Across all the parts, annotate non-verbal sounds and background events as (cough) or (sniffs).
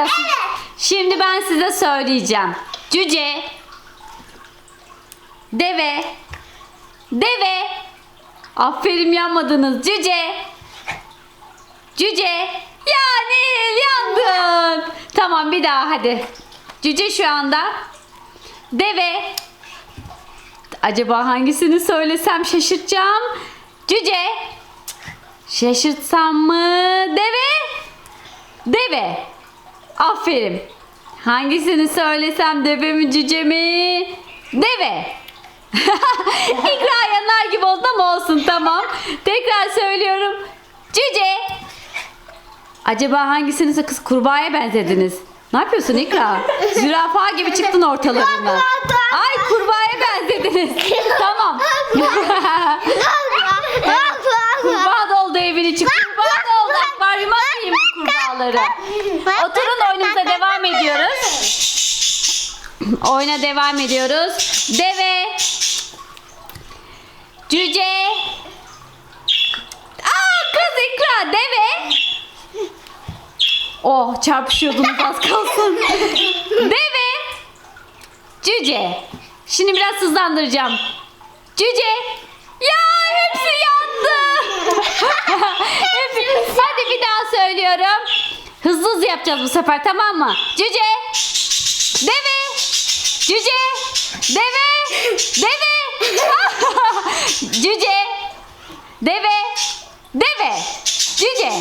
oynayacaksınız. Şimdi ben size söyleyeceğim. Cüce. Deve. Deve. Aferin yanmadınız. Cüce. Cüce. Ya Nil yandın. Tamam bir daha hadi. Cüce şu anda. Deve. Acaba hangisini söylesem şaşırtacağım. Cüce. Şaşırtsam mı? Deve. Deve. Aferin. Hangisini söylesem deve mi cüce mi? Deve. (laughs) İkra yanar gibi oldu ama olsun tamam. Tekrar söylüyorum. Cüce. Acaba hangisini kız kurbağaya benzediniz? Ne yapıyorsun İkra? Zürafa gibi çıktın ortalarından. Ay kurbağaya benzediniz. Tamam. (laughs) Kurbağa da oldu evin bu kurbağaları. Oturun oyunumuza devam ediyoruz. (sniffs) Oyuna devam ediyoruz. Deve. Cüce. Aa kız ikra deve. Oh çarpışıyordunuz az kalsın. (laughs) deve. Cüce. Şimdi biraz hızlandıracağım. Cüce. Ya hepsi yandı. Hepsi- Hadi bir daha söylüyorum. Hızlı yapacağız bu sefer tamam mı? Cüce. Deve. Cüce. Deve. Deve. (laughs) Cüce. Deve. Deve. Cüce.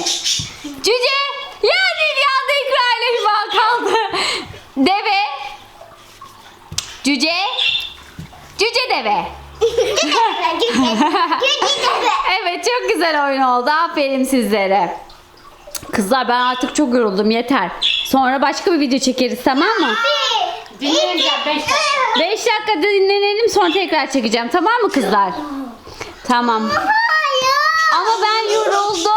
Cüce. Yani yandı ikra ile kaldı. Deve. Cüce. Cüce deve. (laughs) evet çok güzel oyun oldu. Aferin sizlere. Kızlar ben artık çok yoruldum yeter. Sonra başka bir video çekeriz tamam mı? Dinleneceğim 5 dakika. 5 dakika dinlenelim sonra tekrar çekeceğim tamam mı kızlar? Tamam. Ama ben yoruldum.